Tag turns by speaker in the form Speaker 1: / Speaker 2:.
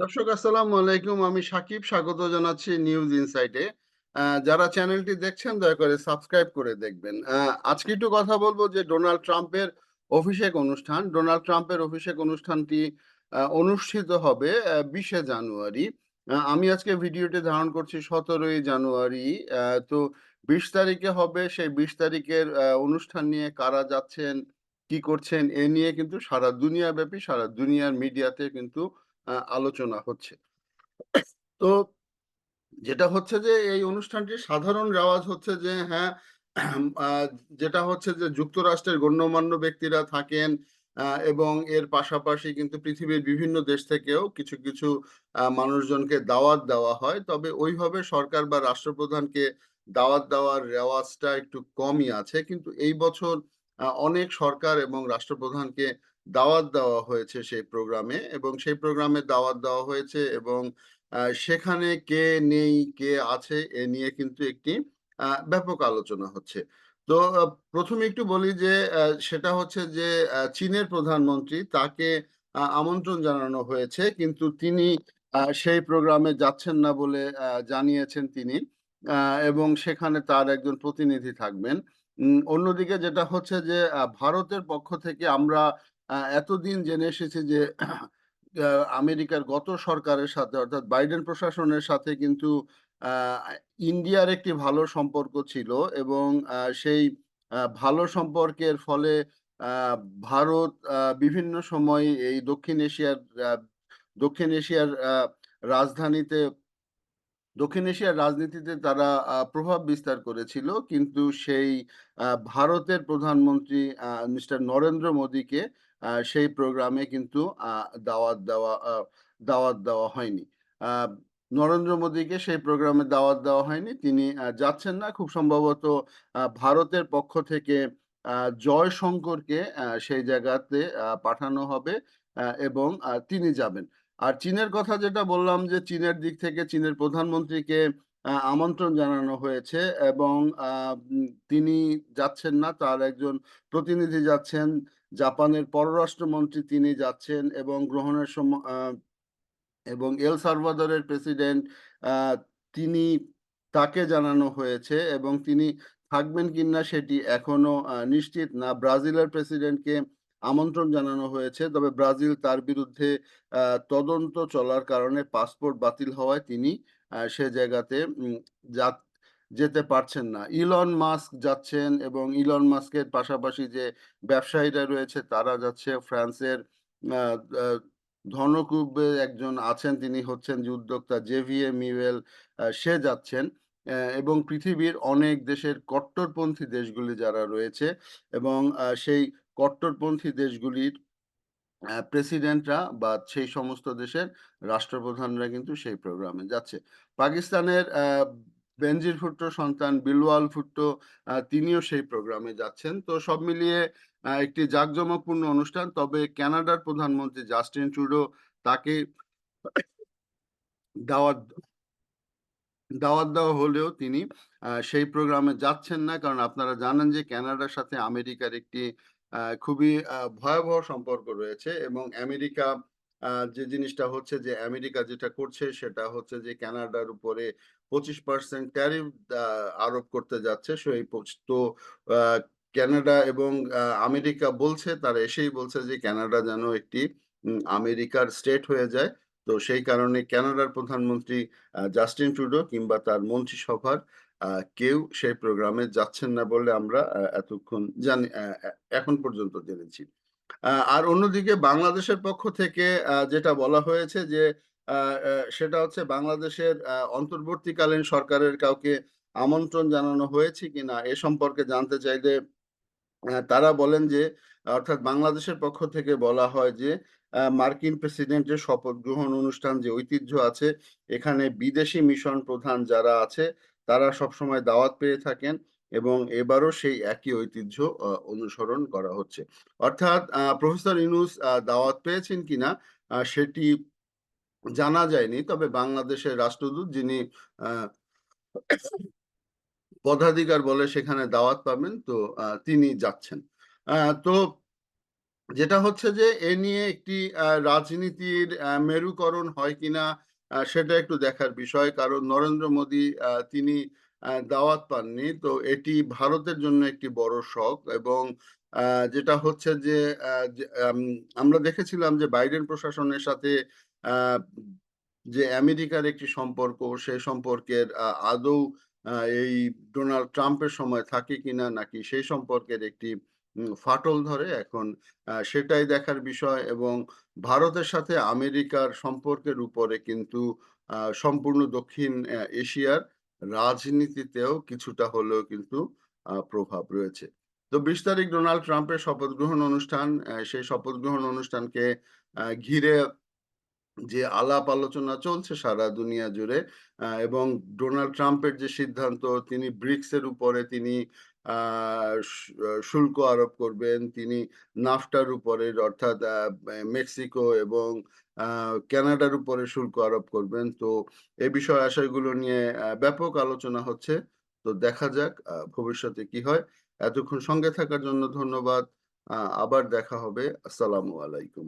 Speaker 1: দর্শক, আসসালামু আলাইকুম। আমি সাকিব, স্বাগত জানাচ্ছি নিউজ ইনসাইটে। যারা চ্যানেলটি দেখছেন, দয়া করে সাবস্ক্রাইব করে দেখবেন। আজকে একটু কথা বলব যে ডোনাল্ড ট্রাম্পের অভিষেক অনুষ্ঠান, ডোনাল্ড ট্রাম্পের অভিষেক অনুষ্ঠানটি অনুষ্ঠিত হবে বিশে জানুয়ারি। আমি আজকে ভিডিওটি ধারণ করছি সতেরোই জানুয়ারি। তো বিশ তারিখে হবে, সেই বিশ তারিখের অনুষ্ঠান নিয়ে কারা যাচ্ছেন, কি করছেন, এ নিয়ে কিন্তু সারা দুনিয়া ব্যাপী সারা দুনিয়ার মিডিয়াতে কিন্তু আলোচনা হচ্ছে। তো যেটা হচ্ছে যে, এই অনুষ্ঠানটির সাধারণ রেওয়াজ হচ্ছে যে হ্যাঁ যেটা হচ্ছে যে, যুক্তরাষ্ট্রের গণ্যমান্য ব্যক্তিরা থাকেন এবং এর পাশাপাশি কিন্তু পৃথিবীর বিভিন্ন দেশ থেকেও কিছু কিছু মানুষজনকে দাওয়াত দেওয়া হয়। তবে ওইভাবে সরকার বা রাষ্ট্রপ্রধানকে দাওয়াত দেওয়ার রেওয়াজটা একটু কমই আছে। কিন্তু এই বছর অনেক সরকার এবং রাষ্ট্রপ্রধানকে দাওয়াত দেওয়া হয়েছে সেই প্রোগ্রামে এবং সেই প্রোগ্রামে দাওয়াত দেওয়া হয়েছে এবং সেখানে কে নেই, কে আছে এ নিয়ে কিন্তু একটি ব্যাপক আলোচনা হচ্ছে। তো প্রথমে একটু বলি যে সেটা হচ্ছে যে চীনের প্রধানমন্ত্রী তাকে আমন্ত্রণ জানানো হয়েছে কিন্তু তিনি সেই প্রোগ্রামে যাচ্ছেন না বলে জানিয়েছেন তিনি এবং সেখানে তার একজন প্রতিনিধি থাকবেন। অন্যদিকে যেটা হচ্ছে যে ভারতের পক্ষ থেকে আমরা এতদিন জেনে এসেছি যে আমেরিকার গত সরকারের সাথে, অর্থাৎ বাইডেন প্রশাসনের সাথে কিন্তু ইন্ডিয়ার একটি ভালো সম্পর্ক ছিল এবং সেই ভালো সম্পর্কের ফলে ভারত বিভিন্ন সময় এই দক্ষিণ এশিয়ার দক্ষিণ এশিয়ার রাজধানীতে দক্ষিণ এশিয়ার রাজনীতিতে তারা প্রভাব বিস্তার করেছিল। কিন্তু সেই ভারতের প্রধানমন্ত্রী মিস্টার নরেন্দ্র মোদীকে সেই প্রোগ্রামে কিন্তু দাওয়াত দেওয়া দাওয়াত দেওয়া হয়নি। নরেন্দ্র মোদীকে সেই প্রোগ্রামে দাওয়াত দেওয়া হয়নি। তিনি যাচ্ছেন না। খুব সম্ভবত ভারতের পক্ষ থেকে জয়শঙ্করকে সেই জায়গাতে পাঠানো হবে এবং তিনি যাবেন। আর চীনের কথা যেটা বললাম যে চীনের দিক থেকে চীনের প্রধানমন্ত্রীকে আমন্ত্রণ জানানো হয়েছে এবং তিনি যাচ্ছেন না, তার একজন প্রতিনিধি যাচ্ছেন, জাপানের পররাষ্ট্রমন্ত্রী তিনি যাচ্ছেন এবং গ্রহণের সময় এবং এল সালভাদরের প্রেসিডেন্ট তিনি তাকে জানানো হয়েছে এবং তিনি থাকবেন কিনা সেটি এখনও নিশ্চিত না। ব্রাজিলের প্রেসিডেন্টকে আমন্ত্রণ জানানো হয়েছে। তবে ব্রাজিল তার বিরুদ্ধে তদন্ত চলার কারণে পাসপোর্ট বাতিল হওয়ায় তিনি সে জায়গাতে যা- যেতে পারছেন না। ইলন মাস্ক যাচ্ছেন এবং ইলন মাস্কের পাশাপাশি যে ব্যবসায়ীরা রয়েছে, তারা যাচ্ছে ফ্রান্সের ধনকুবে একজন আছেন, তিনি হচ্ছেন যে উদ্যোক্তা জেভিয়ে মিওয়েল সে যাচ্ছেন এবং পৃথিবীর অনেক দেশের কট্টরপন্থী দেশগুলি যারা রয়েছে এবং সেই কট্টরপন্থী দেশগুলির প্রেসিডেন্টরা বা সেই সমস্ত দেশের রাষ্ট্রপ্রধানরা কিন্তু সেই প্রোগ্রামে যাচ্ছে। পাকিস্তানের বেনজির ভুট্টো সন্তান বিলওয়াল ভুট্টো তিনিও সেই প্রোগ্রামে যাচ্ছেন। তো সব মিলিয়ে একটি জাঁকজমকপূর্ণ অনুষ্ঠান। তবে কানাডার প্রধানমন্ত্রী জাস্টিন ট্রুডো তাকে দাওয়াত দাওয়াত দেওয়া হলেও তিনি সেই প্রোগ্রামে যাচ্ছেন না। কারণ আপনারা জানেন যে কানাডার সাথে আমেরিকার একটি খুবই ভয়াবহ সম্পর্ক রয়েছে এবং আমেরিকা যে জিনিসটা হচ্ছে যে আমেরিকা যেটা করছে সেটা হচ্ছে যে কানাডার উপরে পঁচিশ পার্সেন্ট ট্যারিফ আরোপ করতে যাচ্ছে। সেই তো কানাডা এবং আমেরিকা বলছে, তারা এসেই বলছে যে কানাডা যেন একটি আমেরিকার স্টেট হয়ে যায়। তো সেই কারণে কানাডার প্রধানমন্ত্রী জাস্টিন ট্রুডো কিংবা তার মন্ত্রিসভার কেউ সেই প্রোগ্রামে যাচ্ছেন না বলে আমরা এতক্ষণ জানি এখন পর্যন্ত জেনেছি। আর অন্যদিকে বাংলাদেশের পক্ষ থেকে যেটা বলা হয়েছে যে সেটা হচ্ছে বাংলাদেশের অন্তর্বর্তীকালীন সরকারের কাউকে আমন্ত্রণ জানানো হয়েছে কিনা এ সম্পর্কে জানতে চাইলে তারা বলেন যে, অর্থাৎ বাংলাদেশের পক্ষ থেকে বলা হয় যে মার্কিন প্রেসিডেন্টের শপথ গ্রহণ অনুষ্ঠান যে ঐতিহ্য আছে, এখানে বিদেশি মিশন প্রধান যারা আছে তারা সবসময় দাওয়াত পেয়ে থাকেন এবং এবারও সেই একই ঐতিহ্য অনুসরণ করা হচ্ছে। অর্থাৎ প্রফেসর ইউনূস আহ, দাওয়াত পেয়েছেন কিনা সেটি জানা যায়নি। তবে বাংলাদেশের রাষ্ট্রদূত যিনি পদাধিকার বলে সেখানে দাওয়াত পাবেন তো তিনি যাচ্ছেন। তো যেটা হচ্ছে যে এ নিয়ে একটি রাজনীতির মেরুকরণ হয় কিনা সেটা একটু দেখার বিষয়। কারণ নরেন্দ্র মোদী তিনি দাওয়াত পাননি। তো এটি ভারতের জন্য একটি বড় শখ এবং যেটা হচ্ছে যে আমরা দেখেছিলাম যে বাইডেন প্রশাসনের সাথে যে আমেরিকার একটি সম্পর্ক সেই সম্পর্কের আদৌ এই ডোনাল্ড ট্রাম্পের সময় থাকে কিনা নাকি সেই সম্পর্কের একটি ফাটল ধরে। এখন সেটাই দেখার বিষয় এবং ভারতের সাথে আমেরিকার সম্পর্কের উপরে কিন্তু সম্পূর্ণ দক্ষিণ এশিয়ার রাজনীতিতেও কিছুটা হলেও কিন্তু প্রভাব রয়েছে। তো বিশ তারিখ ডোনাল্ড ট্রাম্পের শপথ গ্রহণ অনুষ্ঠান সেই শপথ গ্রহণ অনুষ্ঠানকে ঘিরে যে আলাপ আলোচনা চলছে সারা দুনিয়া জুড়ে এবং ডোনাল্ড ট্রাম্পের যে সিদ্ধান্ত তিনি ব্রিক্সের উপরে তিনি শুল্ক আরোপ করবেন তিনি নাফটার উপরে অর্থাৎ মেক্সিকো এবং আহ, কানাডার উপরে শুল্ক আরোপ করবেন। তো এ বিষয় আশয়গুলো নিয়ে ব্যাপক আলোচনা হচ্ছে। তো দেখা যাক ভবিষ্যতে কি হয়। এতক্ষণ সঙ্গে থাকার জন্য ধন্যবাদ। আবার দেখা হবে। আসসালামু আলাইকুম।